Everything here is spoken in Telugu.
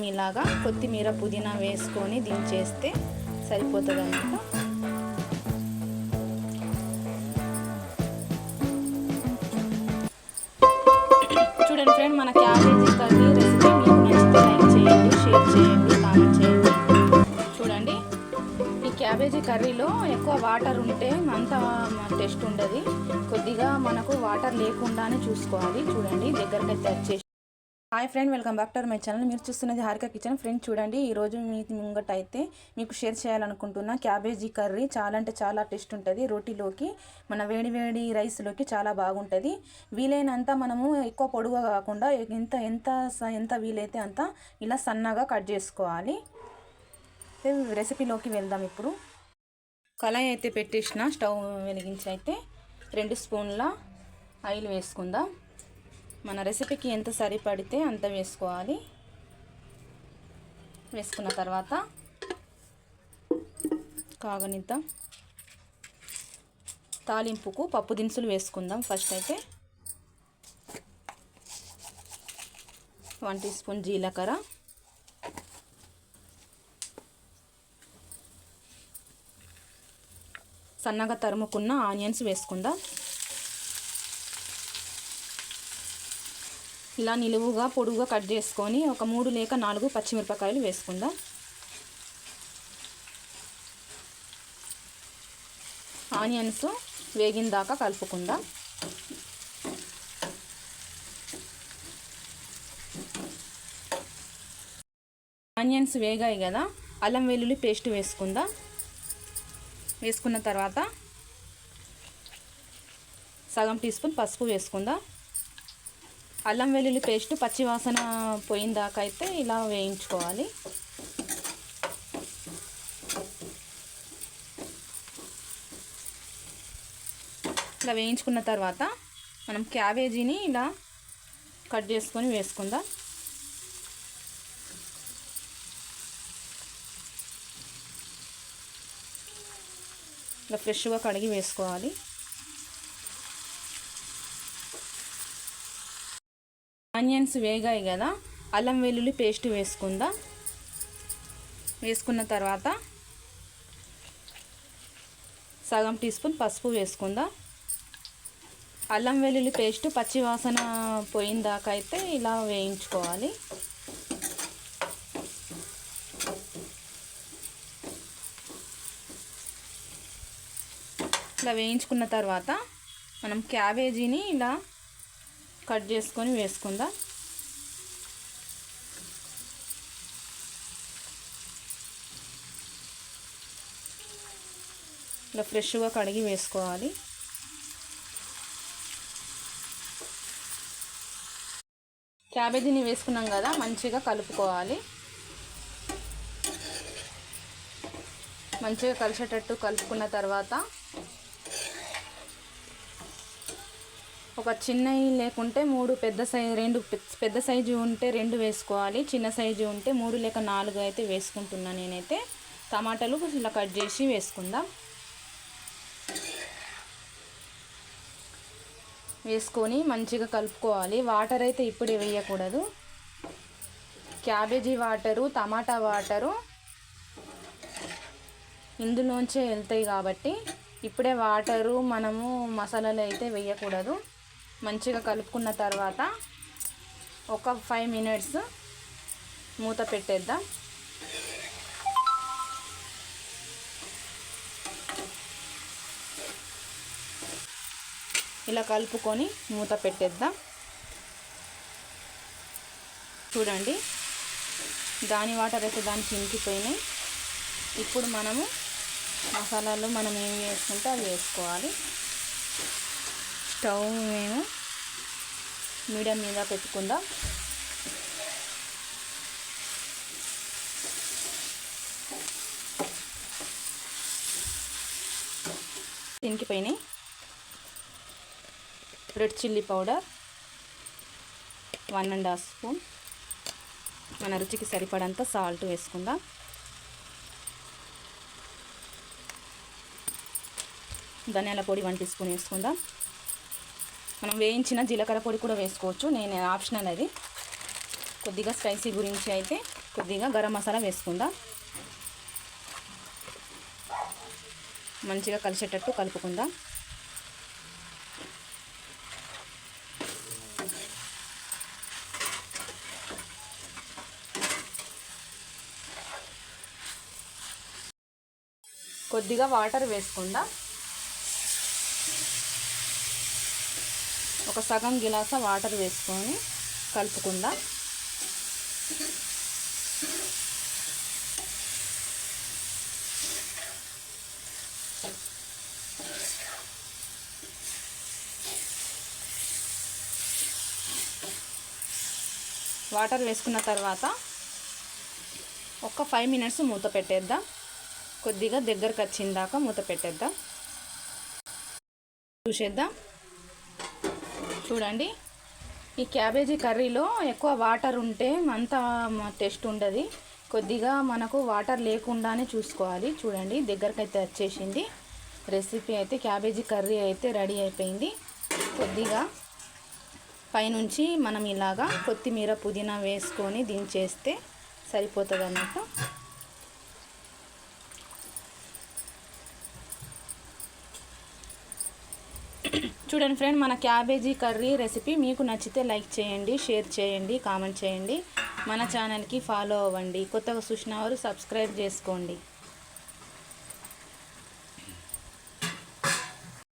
మనం ఇలాగా కొత్తిమీర పుదీనా వేసుకొని దించేస్తే సరిపోతుంది అనమాట చూడండి ఫ్రెండ్ మన క్యాబేజీ కర్రీ రెసిపీ మీకు నచ్చితే లైక్ చేయండి షేర్ చేయండి కామెంట్ చేయండి. చూడండి ఈ క్యాబేజీ కర్రీలో ఎక్కువ వాటర్ ఉంటే అంత టేస్ట్ ఉండదు. కొద్దిగా మనకు వాటర్ లేకుండానే చూసుకోవాలి. చూడండి దగ్గరికి అయితే వచ్చేసి hi friend welcome back to my channel. మీరు చూస్తున్నది హారిక కిచెన్. ఫ్రెండ్ చూడండి ఈరోజు మీ ముంగట అయితే మీకు షేర్ చేయాలనుకుంటున్నా క్యాబేజీ కర్రీ. చాలా అంటే చాలా టేస్ట్ ఉంటుంది రోటీలోకి. మన వేడి వేడి రైస్లోకి చాలా బాగుంటుంది. వీలైనంత మనము ఎక్కువ పొడుగా కాకుండా ఎంత ఎంత స- ఎంత వీలైతే అంత ఇలా సన్నగా కట్ చేసుకోవాలి. రెసిపీలోకి వెళ్దాం ఇప్పుడు. కళాయి అయితే పెట్టేసిన స్టవ్ వెలిగించి అయితే రెండు స్పూన్ల ఆయిల్ వేసుకుందాం. మన రెసిపీకి ఎంత సరిపడితే అంత వేసుకోవాలి. వేసుకున్న తర్వాత కాగనిద్దాం. తాలింపుకు పప్పు దినుసులు వేసుకుందాం ఫస్ట్ అయితే. వన్ టీ స్పూన్ జీలకర్ర. సన్నగా తరుముకున్న ఆనియన్స్ వేసుకుందాం. ఇలా నిలువుగా పొడుగుగా కట్ చేసుకొని ఒక మూడు లేక నాలుగు పచ్చిమిరపకాయలు వేసుకుందాం. ఆనియన్స్ వేగిన దాకా కలుపుకుందాం. ఆనియన్స్ వేగాయి కదా అల్లం వెల్లుల్లి పేస్ట్ వేసుకుందాం. వేసుకున్న తర్వాత సగం టీ స్పూన్ పసుపు వేసుకుందాం. అల్లం వెల్లుల్లి పేస్ట్ పచ్చివాసన పోయిన దాకా అయితే ఇలా వేయించుకోవాలి. ఇలా వేయించుకున్న తర్వాత మనం క్యాబేజీని ఇలా కట్ చేసుకొని వేసుకుందాం. ఇలా ఫ్రెష్గా కడిగి వేసుకోవాలి. ఆనియన్స్ వేగాయి కదా అల్లం వెల్లుల్లి పేస్ట్ వేసుకుందాం? వేసుకున్న తర్వాత సగం టీ స్పూన్ పసుపు వేసుకుందాం? అల్లం వెల్లుల్లి పేస్ట్ పచ్చి వాసన పోయిన అయితే ఇలా వేయించుకోవాలి. ఇలా వేయించుకున్న తర్వాత మనం క్యాబేజీని ఇలా కట్ చేసుకొని వేసుకుందాం. ఇలా ఫ్రెష్గా కడిగి వేసుకోవాలి. క్యాబేజీని వేసుకున్నాం కదా మంచిగా కలుపుకోవాలి. మంచిగా కలిసేటట్టు కలుపుకున్న తర్వాత ఒక చిన్నవి లేకుంటే మూడు పెద్ద సైజు రెండు పెద్ద సైజు ఉంటే రెండు వేసుకోవాలి. చిన్న సైజు ఉంటే మూడు లేక నాలుగు అయితే వేసుకుంటున్నా నేనైతే. టమాటాలు ఇలా కట్ చేసి వేసుకుందాం. వేసుకొని మంచిగా కలుపుకోవాలి. వాటర్ అయితే ఇప్పుడే వేయకూడదు. క్యాబేజీ వాటరు టమాటా వాటరు ఇందులోంచే వెళ్తాయి కాబట్టి ఇప్పుడే వాటరు మనము మసాలాలు అయితే వేయకూడదు. మంచిగా కలుపుకున్న తర్వాత ఒక ఫైవ్ మినిట్స్ మూత పెట్టేద్దాం. ఇలా కలుపుకొని మూత పెట్టేద్దాం. చూడండి దాని వాటర్ అయితే దానికి చింకిపోయినాయి ఇప్పుడు మనము మసాలాలు మనం ఏం వేసుకుంటే అవి వేసుకోవాలి. స్టవ్ మేము మీడియం మీద పెట్టుకుందాం. దీనికి పైన red chilli powder one and half spoon. మన రుచికి సరిపడంత సాల్ట్ వేసుకుందాం. ధనియాల పొడి వన్ టీ స్పూన్ వేసుకుందాం. మనం వేయించిన జీలకర్ర పొడి కూడా వేసుకోవచ్చు. నేను ఆప్షనల్ అది కొద్దిగా స్పైసీ గురించి అయితే కొద్దిగా గరం మసాలా వేసుకుందాం. మంచిగా కలిసేటట్టు కలుపుకుందాం. కొద్దిగా వాటర్ వేసుకుందాం. ఒక సగం గిలాస వాటర్ వేసుకొని కలుపుకుందాం. వాటర్ వేసుకున్న తర్వాత ఒక ఫైవ్ మినిట్స్ మూత పెట్టేద్దాం. కొద్దిగా దగ్గరకు వచ్చిందాక మూత పెట్టేద్దాం. చూసేద్దాం. చూడండి. ఈ క్యాబేజీ కర్రీలో ఎక్కువ వాటర్ ఉంటే అంత టేస్ట్ ఉండదు. కొద్దిగా మనకు వాటర్ లేకుండానే చూసుకోవాలి. చూడండి దగ్గరకు అయితే వచ్చేసింది. రెసిపీ అయితే క్యాబేజీ కర్రీ అయితే రెడీ అయిపోయింది. కొద్దిగా పైనుంచి మనం ఇలాగా కొత్తిమీర పుదీనా వేసుకొని దించేస్తే సరిపోతుంది అన్నట్టు చూడండి ఫ్రెండ్ మన క్యాబేజీ కర్రీ రెసిపీ మీకు నచ్చితే లైక్ చేయండి షేర్ చేయండి కామెంట్ చేయండి. మన ఛానల్కి ఫాలో అవ్వండి. కొత్తగా చూసిన వారు సబ్స్క్రైబ్ చేసుకోండి.